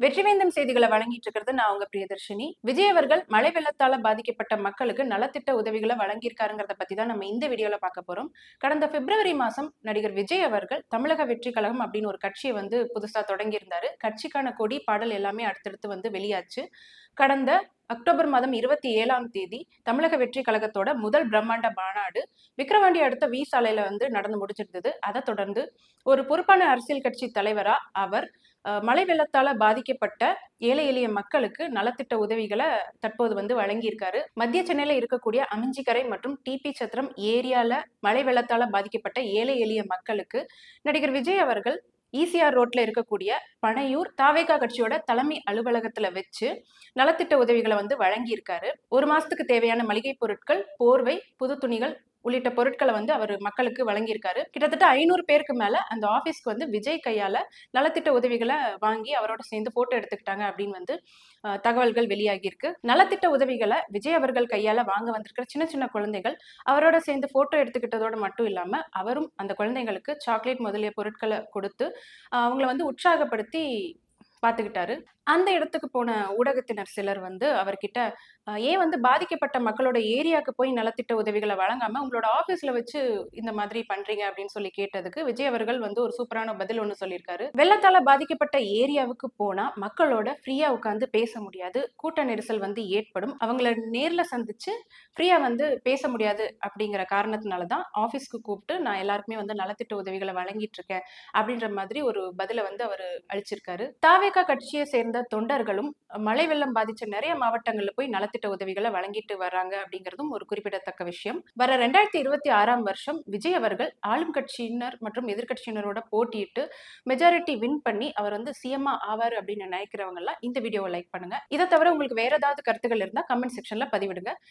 வெற்றிவேந்தம் செய்திகளை வழங்கிட்டு இருக்கிறது நான் உங்க பிரியதர்ஷினி. விஜய் அவர்கள் மழை வெள்ளத்தால பாதிக்கப்பட்ட மக்களுக்கு நலத்திட்ட உதவிகளை வழங்கியிருக்காருங்கிறத பத்தி தான் நம்ம இந்த வீடியோல பார்க்க போறோம். கடந்த பிப்ரவரி மாசம் நடிகர் விஜய் அவர்கள் தமிழக வெற்றி கழகம் அப்படின்னு ஒரு கட்சியை வந்து புதுசா தொடங்கியிருந்தாரு. கட்சிக்கான கொடி பாடல் எல்லாமே அடுத்தடுத்து வந்து வெளியாச்சு. கடந்த அக்டோபர் மாதம் இருபத்தி ஏழாம் தேதி தமிழக வெற்றி கழகத்தோட முதல் பிரம்மாண்ட மாநாடு விக்கிரவாண்டி அடுத்த வி சாலையில வந்து நடந்து முடிச்சிருந்தது அதை தொடர்ந்து ஒரு பொறுப்பான அரசியல் கட்சி தலைவரா அவர் மழை வெள்ளத்தால பாதிக்கப்பட்ட ஏழை எளிய மக்களுக்கு நலத்திட்ட உதவிகளை தற்போது வந்து வழங்கியிருக்காரு. மத்திய சென்னையில இருக்கக்கூடிய அமிஞ்சிக்கரை மற்றும் டிபி சத்திரம் ஏரியால மழை வெள்ளத்தால பாதிக்கப்பட்ட ஏழை எளிய மக்களுக்கு நடிகர் விஜய் அவர்கள் ஈசிஆர் ரோட்ல இருக்கக்கூடிய பனையூர் தாவேகா கட்சியோட தலைமை அலுவலகத்துல வச்சு நலத்திட்ட உதவிகளை வந்து வழங்கியிருக்காரு. ஒரு மாசத்துக்கு தேவையான மளிகை பொருட்கள் போர்வை புது துணிகள் உள்ளிட்ட பொருட்களை வந்து அவர் மக்களுக்கு வழங்கியிருக்காரு. கிட்டத்தட்ட ஐநூறு பேருக்கு மேல அந்த ஆபீஸ்க்கு வந்து விஜய் கையால நலத்திட்ட உதவிகளை வாங்கி அவரோட சேர்ந்து போட்டோ எடுத்துக்கிட்டாங்க அப்படின்னு வந்து தகவல்கள் வெளியாகியிருக்கு. நலத்திட்ட உதவிகளை விஜய் அவர்கள் கையால வாங்க வந்திருக்கிற சின்ன சின்ன குழந்தைகள் அவரோட சேர்ந்து போட்டோ எடுத்துக்கிட்டதோடு மட்டும் இல்லாம அவரும் அந்த குழந்தைங்களுக்கு சாக்லேட் முதலிய பொருட்களை கொடுத்து அவங்கள வந்து உற்சாகப்படுத்தி பார்த்துக்கிட்டாரு அந்த இடத்துக்கு போன ஊடகத்தினர் சிலர் வந்து அவர்கிட்ட ஏன் வந்து பாதிக்கப்பட்ட மக்களோட ஏரியாவுக்கு போய் நலத்திட்ட உதவிகளை வழங்காம உங்களோட ஆபீஸ்ல வச்சு இந்த மாதிரி பண்றீங்க? அப்படின்னு சொல்லி கேட்டதுக்கு விஜய் அவர்கள் வந்து ஒரு சூப்பரான பதில் ஒன்று சொல்லியிருக்காரு. வெள்ளத்தால பாதிக்கப்பட்ட ஏரியாவுக்கு போனா மக்களோட ஃப்ரீயா உட்காந்து பேச முடியாது. கூட்ட நெரிசல் வந்து ஏற்படும். அவங்கள நேர்ல சந்திச்சு ஃப்ரீயா வந்து பேச முடியாது. அப்படிங்கிற காரணத்தினால தான் ஆஃபீஸ்க்கு கூப்பிட்டு நான் எல்லாருக்குமே வந்து நலத்திட்ட உதவிகளை வழங்கிட்டு இருக்கேன் அப்படின்ற மாதிரி ஒரு பதிலை வந்து அவர் அளிச்சிருக்காரு. பாஜக கட்சியை சேர்ந்த தொண்டர்களும் மழை வெள்ளம் பாதிச்ச நிறைய மாவட்டங்கள்ல போய் நலத்திட்ட உதவிகளை வழங்கிட்டு வர்றாங்க அப்படிங்கிறதும் ஒரு குறிப்பிடத்தக்க விஷயம். வர ரெண்டாயிரத்தி இருபத்தி ஆறாம் வருஷம் விஜய் அவர்கள் ஆளும் கட்சியினர் மற்றும் எதிர்கட்சியினரோட போட்டியிட்டு மெஜாரிட்டி வின் பண்ணி அவர் வந்து சிஎம்ஆ ஆவார் அப்படின்னு நினைக்கிறவங்க எல்லாம் இந்த வீடியோவை லைக் பண்ணுங்க. இதை தவிர உங்களுக்கு வேற ஏதாவது கருத்துக்கள் இருந்தா கமெண்ட் செக்ஷன்ல பதிவிடுங்க.